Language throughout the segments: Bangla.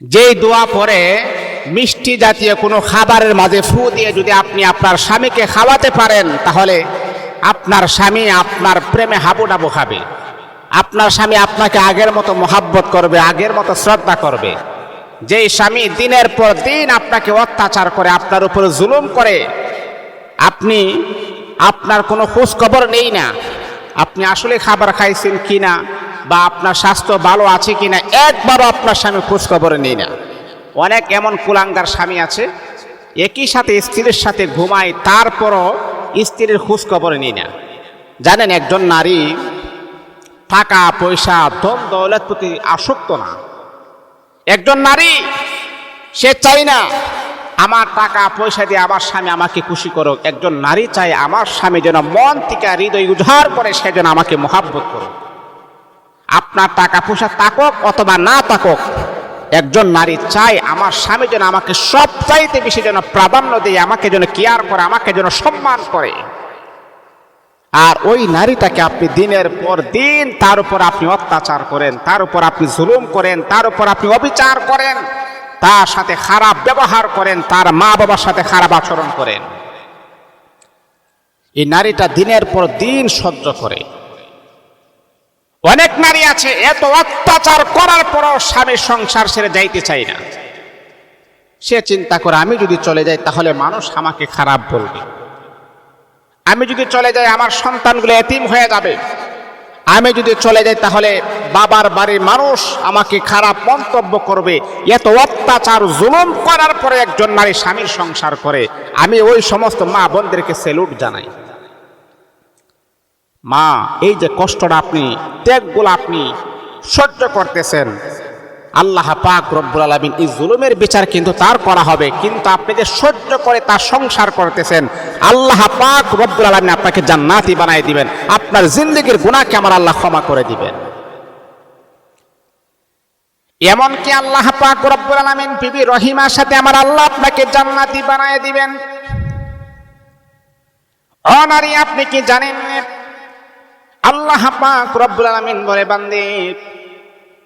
যেই দোয়া পরে মিষ্টি জাতীয় কোনো খাবারের মাঝে ফু দিয়ে যদি আপনি আপনার স্বামীকে খাওয়াতে পারেন, তাহলে আপনার স্বামী আপনার প্রেমে হাবুডাবু খাবে। আপনার স্বামী আপনাকে আগের মতো মোহাব্বত করবে, আগের মতো শ্রদ্ধা করবে। যেই স্বামী দিনের পর দিন আপনাকে অত্যাচার করে, আপনার উপর জুলুম করে, আপনি, আপনার কোনো খোঁজ খবর নেই না। আপনি আসলে খাবার খাইছেন কিনা? বা আপনার স্বাস্থ্য ভালো আছে কিনা, একবারও আপনার স্বামী খোঁজ খবর নেই না। অনেক এমন কুলাঙ্গার স্বামী আছে, একই সাথে স্ত্রীর সাথে ঘুমায়, তারপরও স্ত্রীর খোঁজখবর নেই না। জানেন, একজন নারী টাকা, পয়সা, ধন, দৌলত প্রতি আসক্ত না। একজন নারী, সে চাই না, আমার টাকা, পয়সা দিয়ে আমার স্বামী আমাকে খুশি করুক। একজন নারী চাই আমার স্বামী যেন মন থেকে হৃদয় উজাড় করে, সে যেন আমাকে মহাব্বত করুক। আপনার টাকা পয়সা তাকক অথবা না তাকক একজন নারী চাই, আমার স্বামী যেন আমাকে সব চাইতে বেশি যেন প্রাধান্য দিয়ে, আমাকে যেন কেয়ার করে, আমাকে যেন সম্মান করে। আর ওই নারীটাকে আপনি দিনের পর দিন তার উপর আপনি অত্যাচার করেন, তার উপর আপনি জুলুম করেন, তার উপর আপনি অবিচার করেন, তার সাথে খারাপ ব্যবহার করেন, তার মা বাবার সাথে খারাপ আচরণ করেন। এই নারীটা দিনের পর দিন সহ্য করে। অনেক নারী আছে, এত অত্যাচার করার পরও স্বামীর সংসার ছেড়ে যাইতে চাই না। সে চিন্তা করে, আমি যদি চলে যাই, তাহলে মানুষ আমাকে খারাপ বলবে। আমি যদি চলে যাই, আমার সন্তানগুলো এতিম হয়ে যাবে। আমি যদি চলে যাই, তাহলে বাবার বাড়ির মানুষ আমাকে খারাপ মন্তব্য করবে। এত অত্যাচার, জুলুম করার পরে একজন নারী স্বামীর সংসার করে। আমি ওই সমস্ত মা বোনদেরকে সেলুট জানাই। মা, এই যে কষ্টটা আপনি, ত্যাগগুলো আপনি সহ্য করতেছেন। আল্লাহ পাক রব্বুল আলমিন এই জুলুমের বিচার কিন্তু তার করা হবে, কিন্তু আপনি যে সহ্য করে তার সংসার করতেছেন, আল্লাহ পাক রব্বুল আলমিন আপনাকে জান্নাতি বানাই দিবেন। আপনার জিন্দগির গুণাকে আমার আল্লাহ ক্ষমা করে দিবেন। এমনকি আল্লাহ পাক রব্বুল আলমিন বিবি রহিমার সাথে আমার আল্লাহ আপনাকে জান্নাতি বানাই দিবেন। ও নারী, আপনি কি জানেন? আল্লাহ পাক রব্বুল বলে, বান্দে,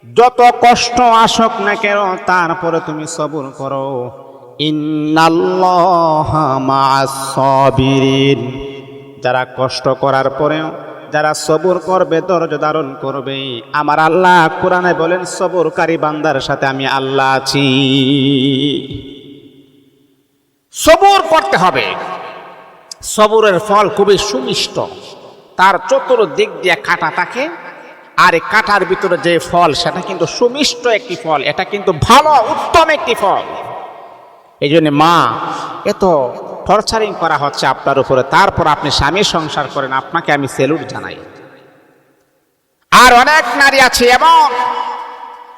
যত কষ্ট আসক না কেন, তারপরে তুমি সবুর করো। ইন্নাল্লাহা মাআস সাবিরিন। যারা কষ্ট করার পরেও, যারা সবুর করবে, ধৈর্য ধারণ করবে। আমার আল্লাহ কোরআনে বলেন, সবুরকারী বান্দার সাথে আমি আল্লাহ আছি। সবুর করতে হবে। সবুরের ফল খুবই সুমিষ্ট। তার চতুর্দিক দিয়ে কাটা থাকে আর এই কাটার ভিতরে যে ফল, সেটা কিন্তু সুমিষ্ট একটি ফল। এটা কিন্তু ভালো, উত্তম একটি ফল। এই জন্য মা, এত টর্চারিং করা হচ্ছে আপনার উপরে। তারপর আপনি স্বামীর সংসার করেন, আপনাকে আমি সেলুট জানাই। আর অনেক নারী আছে, এমন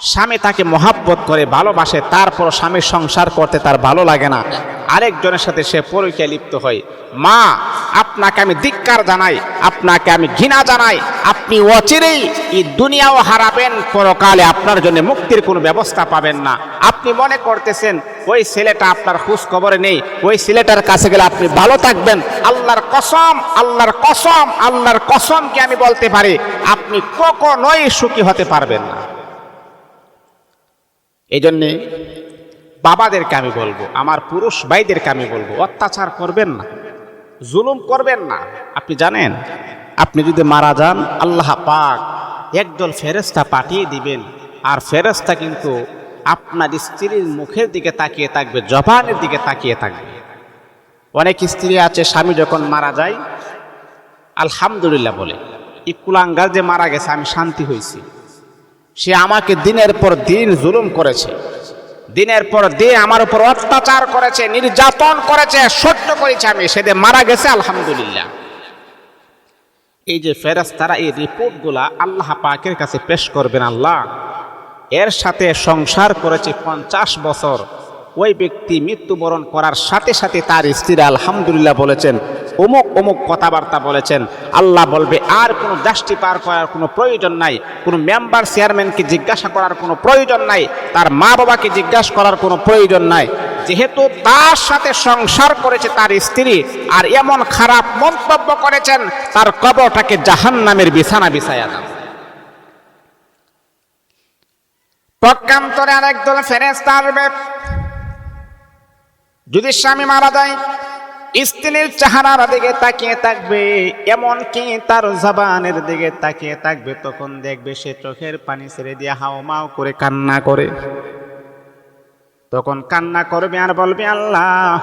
স্বামী তাকে মহাব্বত করে, ভালোবাসে তারপর স্বামীর সংসার করতে তার ভালো লাগে না। আরেকজনের সাথে সে পরিচয় লিপ্ত হয়। মা, আপনাকে আমি ধিক্কার জানাই, আপনাকে আমি ঘৃণা জানাই, আপনি অচিরেই এই দুনিয়াও হারাবেন, পরকালে আপনার জন্য মুক্তির কোনো ব্যবস্থা পাবেন না। আপনি মনে করতেছেন, ওই ছেলেটা আপনার খোঁজ খবরে নেই, ওই ছেলেটার কাছে গেলে আপনি ভালো থাকবেন। আল্লাহর কসম আল্লাহর কসম, আল্লাহর কসমকে আমি বলতে পারি, আপনি কখনোই সুখী হতে পারবেন না। এই জন্যে বাবাদেরকে আমি বলব, আমার পুরুষ ভাইদেরকে আমি বলব, অত্যাচার করবেন না, জুলুম করবেন না। আপনি জানেন, আপনি যদি মারা যান, আল্লাহ পাক একদল ফেরেস্তা পাঠিয়ে দিবেন, আর ফেরেস্তা কিন্তু আপনার স্ত্রীর মুখের দিকে তাকিয়ে থাকবে, জবানের দিকে তাকিয়ে থাকবে। অনেক স্ত্রী আছে, স্বামী যখন মারা যায়, আলহামদুলিল্লাহ বলে, এই যে মারা গেছে, আমি শান্তি হয়েছি। সে আমাকে দিনের পর দিন জুলুম করেছে। দিনের পর দিন আমার উপর অত্যাচার করেছে, নির্যাতন করেছে, সহ্য করেছে আমি। সেদিন মারা গেছে, আলহামদুলিল্লাহ। এই যে ফেরেস্তারা এই রিপোর্টগুলা আল্লাহ পাকের কাছে পেশ করবেন আল্লাহ। এর সাথে সংসার করেছে পঞ্চাশ বছর। ওই ব্যক্তি মৃত্যুবরণ করার সাথে সাথে তার স্ত্রী আলহামদুলিল্লাহ বলেছেন অমুক অমুক কথাবার্তা বলেছেন। আল্লাহ বলবে, আর কোনো দাষ্টি পার করার কোনো প্রয়োজন নাই। কোনো মেম্বার চেয়ারম্যানকে জিজ্ঞাসা করার কোনো প্রয়োজন নাই। তার মা বাবাকে জিজ্ঞাসা করার কোনো প্রয়োজন নাই। যেহেতু তার সাথে সংসার করেছে তার স্ত্রী, আর এমন খারাপ মন্তব্য করেছেন, তার কবরটাকে জাহান নামের বিছানা বিছায়া দাও। পক্ষান্তরে আরেক দল ফেরেস্তা আসবে যদি স্বামী মারা যায় স্ত্রীর চেহারার দিকে তাকিয়ে থাকবে, এমনকি তার জবানের দিকে তাকিয়ে থাকবে, তখন দেখবে সে চোখের পানি ছেড়ে দিয়ে হাও মাও করে কান্না করে। তখন কান্না করবে আর বলবে, আল্লাহ,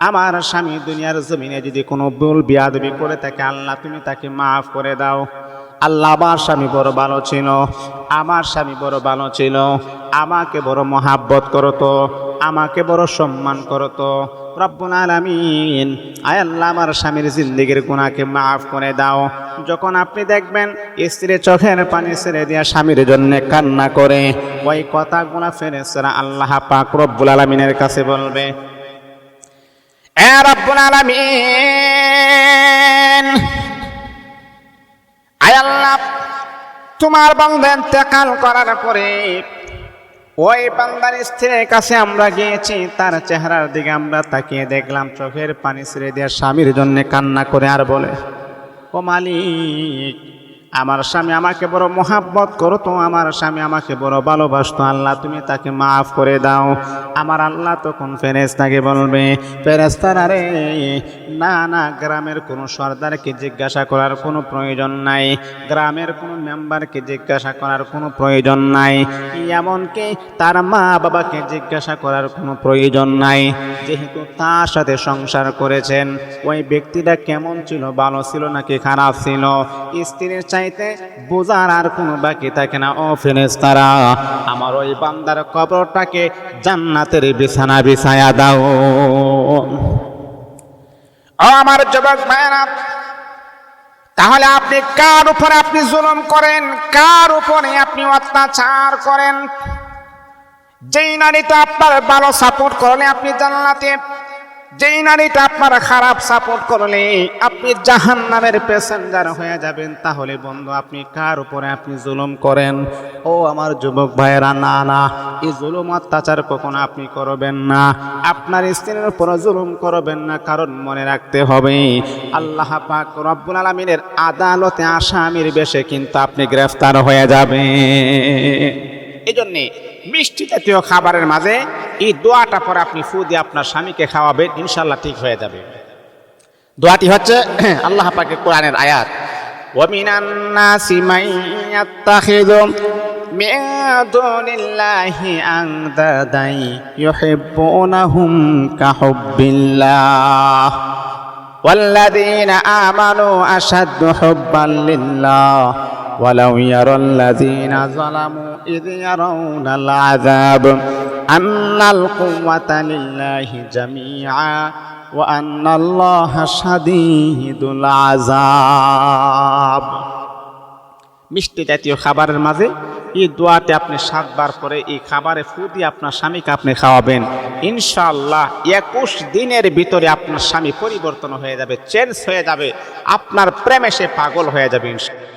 আমার স্বামী দুনিয়ার জমিনে যদি কোনো ভুল বিয়াদবি করে থাকে, আল্লাহ তুমি তাকে মাফ করে দাও। আল্লাহ আমার স্বামী বড় ভালো ছিল, আমার স্বামী বড় ভালো ছিল, আমাকে বড় মহাব্বত করতো। আমাকে বড় সম্মান করতো রব্বুল আলামিন, আয় আল্লাহ আমার স্বামীর জিন্দিগির গুণাকে মাফ করে দাও। যখন আপনি দেখবেন স্ত্রীর চোখের পানি ছেড়ে দিয়া স্বামীর জন্য কান্না করে, ওই কথাগুলা ফেরেছরা আল্লাহ পাক রব্বুল আলামিনের কাছে বলবে, এ রব্বুল আলামিন, আয় আল্লাহ, তোমার বান্দা ইন্তেকাল করার পরে ওই বান্দার স্ত্রীর কাছে আমরা গিয়েছি, তার চেহারার দিকে আমরা তাকিয়ে দেখলাম, চোখের পানি ছেড়ে দিয়ে স্বামীর জন্য কান্না করে আর বলে, ও মালিক, আমার স্বামী আমাকে বড় মহাব্বত করতো, আমার স্বামী আমাকে বড় ভালোবাসতো, আল্লাহ তুমি তাকে মাফ করে দাও। আমার আল্লাহ তখন ফেরেস্তাকে বলবে ফেরেস্তার রে, না না, গ্রামের কোনো সর্দারকে জিজ্ঞাসা করার কোনো প্রয়োজন নাই, গ্রামের কোনো মেম্বারকে জিজ্ঞাসা করার কোনো প্রয়োজন নাই, এমনকি তার মা বাবাকে জিজ্ঞাসা করার কোনো প্রয়োজন নাই। যেহেতু তার সাথে সংসার করেছেন, ওই ব্যক্তিটা কেমন ছিল, ভালো ছিল নাকি খারাপ ছিল, স্ত্রীর চাইতে বোঝার আর কোনো বাকি থাকে না, ও ফেরেস্তারা আমার ওই বান্দার কবরটাকে জান্নাতের বিছানা বিছায়া দাও। আমার যুবক ভাইয়েরা, তাহলে আপনি কার উপরে আপনি জুলুম করেন? কার উপরে আপনি অত্যাচার করেন? যেই নারী তো আপনার ভালো সাপোর্ট করলে আপনি জান্নাতে যেই নারীটা আপনার খারাপ সাপোর্ট করলে আপনি জাহান নামের প্যাসেঞ্জার হয়ে যাবেন, তাহলে বন্ধু আপনি কার উপরে আপনি জুলুম করেন? ও আমার যুবক ভাইয়েরা, না না, এই জুলুম অত্যাচার কখনো আপনি করবেন না। আপনার স্ত্রীর উপরে জুলুম করবেন না, কারণ মনে রাখতে হবে, আল্লাহ পাক রব্বুল আলমিনের আদালতে আসামির বেশে কিন্তু আপনি গ্রেফতার হয়ে যাবেন। এই জন্যে মিষ্টি জাতীয় খাবারের মাঝে এই দোয়াটা পরে আপনি ফু দিয়ে আপনার স্বামীকে খাওয়াবেন ইনশাল্লাহ ঠিক হয়ে যাবে দোয়াটি হচ্ছে আল্লাহ পাকে কোরআনের আয়াত ومن الناس من يتخذ من دون الله أندادا يحبونهم كحب الله والذين آمنوا أشد حبا لله ولو يرى الذين ظلموا إذ يرون العذاب أن القوة لله جميعا وأن الله شديد العذاب মিষ্টি জাতীয় খাবারের মাঝে এই দোয়াতে আপনি সাতবার পরে এই খাবারে ফু দিয়ে আপনার স্বামীকে আপনি খাওয়াবেন ইনশাআল্লাহ একুশ দিনের ভিতরে আপনার স্বামী পরিবর্তন হয়ে যাবে চেঞ্জ হয়ে যাবে আপনার প্রেমে সে পাগল হয়ে যাবে ইনশাআল্লাহ